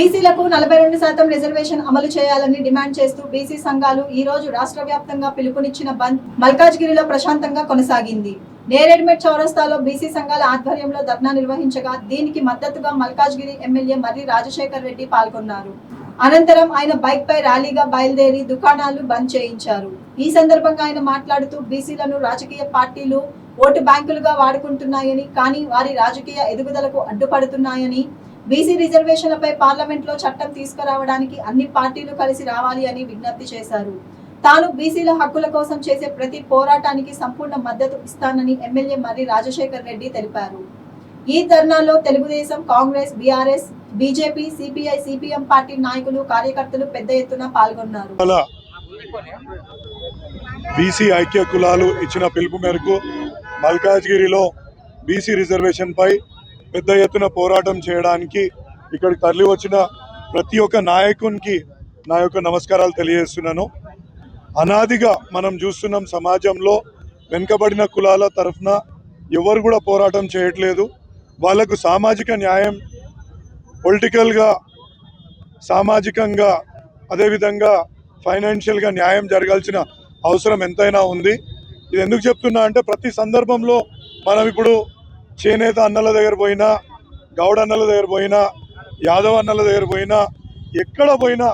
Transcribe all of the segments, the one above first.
బీసీలకు నలభై రెండు శాతం రిజర్వేషన్ అమలు చేయాలని డిమాండ్ చేస్తూ బీసీ సంఘాలు ఈ రోజు రాష్ట్ర వ్యాప్తంగా పిలుపునిచ్చిన బంద్ మల్కాజ్గిరిలో ప్రశాంతంగా కొనసాగింది. నేరేడ్మెట్ చౌరస్తాలో బీసీ సంఘాల ఆధ్వర్యంలో ధర్నా నిర్వహించగా దీనికి మద్దతుగా మల్కాజ్గిరి ఎమ్మెల్యే మర్రి రాజశేఖర్ రెడ్డి పాల్గొన్నారు. అనంతరం ఆయన బైక్ పై ర్యాలీగా బయలుదేరి దుకాణాలు బంద్ చేయించారు. ఈ సందర్భంగా ఆయన మాట్లాడుతూ బీసీలను రాజకీయ పార్టీలు ఓటు బ్యాంకులుగా వాడుకుంటున్నాయని కానీ వారి రాజకీయ ఎదుగుదలకు అడ్డుపడుతున్నాయని బీసీ రిజర్వేషన్లపై పార్లమెంట్లో చట్టం తీసుకురావడానికి అన్ని పార్టీలు కలిసి రావాలి అని విజ్ఞప్తి చేశారు. తాను బీసీల హక్కుల కోసం చేసే ప్రతి పోరాటానికి సంపూర్ణ మద్దతు ఇస్తానని ఎమ్మెల్యే మర్రి రాజశేఖర్ రెడ్డి తెలిపారు. ఈ ధర్నాలో Telugu Desam Congress BRS BJP CPI CPM party నాయకులు కార్యకర్తలు పెద్ద ఎత్తున పాల్గొన్నారు. బీసీ ఐక్య కులాలు ఇచ్చిన పిలుపు మేరకు మల్కాజ్గిరిలో బీసీ రిజర్వేషన్ పై పెద్ద ఎత్తున పోరాటం చేయడానికి ఇక్కడికి తరలి వచ్చిన ప్రతి ఒక్క నాయకునికి నా యొక్క నమస్కారాలు తెలియజేస్తున్నాను. అనాదిగా మనం చూస్తున్నాం సమాజంలో వెనుకబడిన కులాల తరఫున ఎవరు కూడా పోరాటం చేయట్లేదు. వాళ్ళకు సామాజిక న్యాయం పొలిటికల్గా సామాజికంగా అదేవిధంగా ఫైనాన్షియల్గా న్యాయం జరగాల్సిన అవసరం ఎంతైనా ఉంది. ఇది ఎందుకు చెప్తున్నా అంటే ప్రతి సందర్భంలో మనం ఇప్పుడు చేనేత అన్నల దగ్గర పోయినా గౌడ అన్నల దగ్గర పోయినా యాదవ్ అన్నల దగ్గర పోయినా ఎక్కడ పోయినా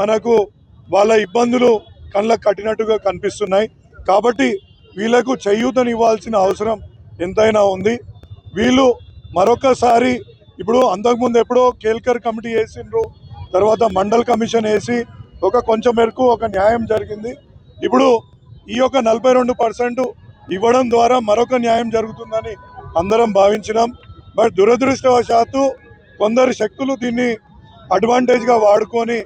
మనకు వాళ్ళ ఇబ్బందులు కళ్ళకు కట్టినట్టుగా కనిపిస్తున్నాయి. కాబట్టి వీళ్ళకు చేయూతనివ్వాల్సిన అవసరం ఎంతైనా ఉంది. వీళ్ళు మరొకసారి ఇప్పుడు అంతకుముందు ఎప్పుడో కేల్కర్ కమిటీ వేసిండ్రు తర్వాత మండల్ కమిషన్ వేసి ఒక కొంచెం మేరకు ఒక న్యాయం జరిగింది. ఇప్పుడు ఈ యొక్క నలభై రెండు పర్సెంట్ ఇవ్వడం ద్వారా మరొక న్యాయం జరుగుతుందని అందరం భావించినాం. బట్ దురదృష్టవశాత్తు కొందరు శక్తులు దీన్ని అడ్వాంటేజ్గా వాడుకొని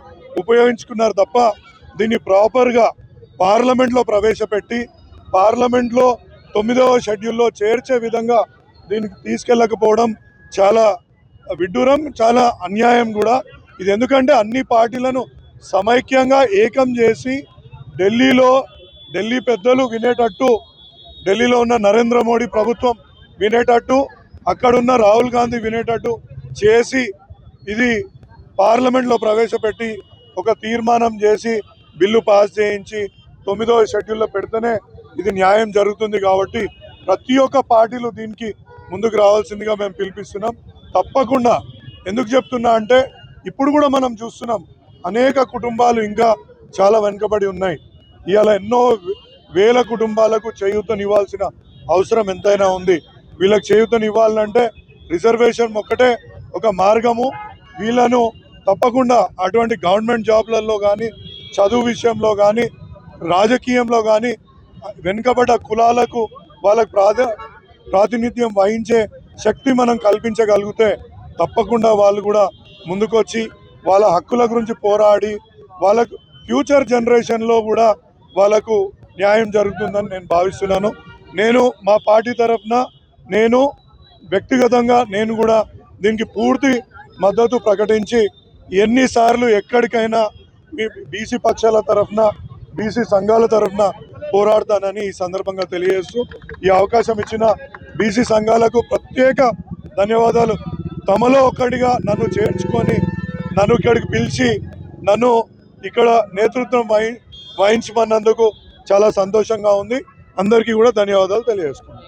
ఉపయోగించుకున్నారు తప్ప దీన్ని ప్రాపర్గా పార్లమెంట్లో ప్రవేశపెట్టి పార్లమెంట్లో తొమ్మిదవ షెడ్యూల్లో చేర్చే విధంగా దీనికి తీసుకెళ్ళకపోవడం చాలా విడ్డూరం చాలా అన్యాయం కూడా. ఇది ఎందుకంటే అన్ని పార్టీలను సమైక్యంగా ఏకం చేసి ఢిల్లీలో ఢిల్లీ పెద్దలు వినేటట్టు ఢిల్లీలో ఉన్న నరేంద్ర మోడీ ప్రభుత్వం వినేటట్టు అక్కడున్న రాహుల్ గాంధీ వినేటట్టు చేసి ఇది పార్లమెంట్లో ప్రవేశపెట్టి ఒక తీర్మానం చేసి బిల్లు పాస్ చేయించి తొమ్మిదవ షెడ్యూల్లో పెడితేనే ఇది న్యాయం జరుగుతుంది కాబట్టి ప్రతి ఒక్క పార్టీలు దీనికి ముందుకు రావాల్సిందిగా మేము పిలిపిస్తున్నాం. తప్పకుండా. ఎందుకు చెప్తున్నా అంటే ఇప్పుడు కూడా మనం చూస్తున్నాం అనేక కుటుంబాలు ఇంకా చాలా వెనుకబడి ఉన్నాయి. ఇవాళ ఎన్నో వేల కుటుంబాలకు చేయూతనివ్వాల్సిన అవసరం ఎంతైనా ఉంది. వీళ్ళకి చేయూతనివ్వాలంటే రిజర్వేషన్ ఒక్కటే ఒక మార్గము. వీళ్ళను తప్పకుండా అటువంటి గవర్నమెంట్ జాబ్లలో కానీ చదువు విషయంలో కానీ రాజకీయంలో కానీ వెనుకబడ్డ కులాలకు వాళ్ళకు ప్రాధ ప్రాతినిధ్యం వహించే శక్తి మనం కల్పించగలిగితే తప్పకుండా వాళ్ళు కూడా ముందుకొచ్చి వాళ్ళ హక్కుల గురించి పోరాడి వాళ్ళకు ఫ్యూచర్ జనరేషన్లో కూడా వాళ్ళకు న్యాయం జరుగుతుందని నేను భావిస్తున్నాను. నేను మా పార్టీ తరఫున నేను వ్యక్తిగతంగా నేను కూడా దీనికి పూర్తి మద్దతు ప్రకటించి ఎన్నిసార్లు ఎక్కడికైనా మీ బీసీ పక్షాల తరఫున బీసీ సంఘాల తరఫున పోరాడతానని ఈ సందర్భంగా తెలియజేస్తూ ఈ అవకాశం ఇచ్చిన బీసీ సంఘాలకు ప్రత్యేక ధన్యవాదాలు. తమలో ఒక్కడిగా నన్ను చేర్చుకొని నన్ను ఇక్కడికి పిలిచి నన్ను ఇక్కడ నేతృత్వం వహి వహించమన్నందుకు చాలా సంతోషంగా ఉంది. అందరికీ కూడా ధన్యవాదాలు తెలియజేస్తున్నాను.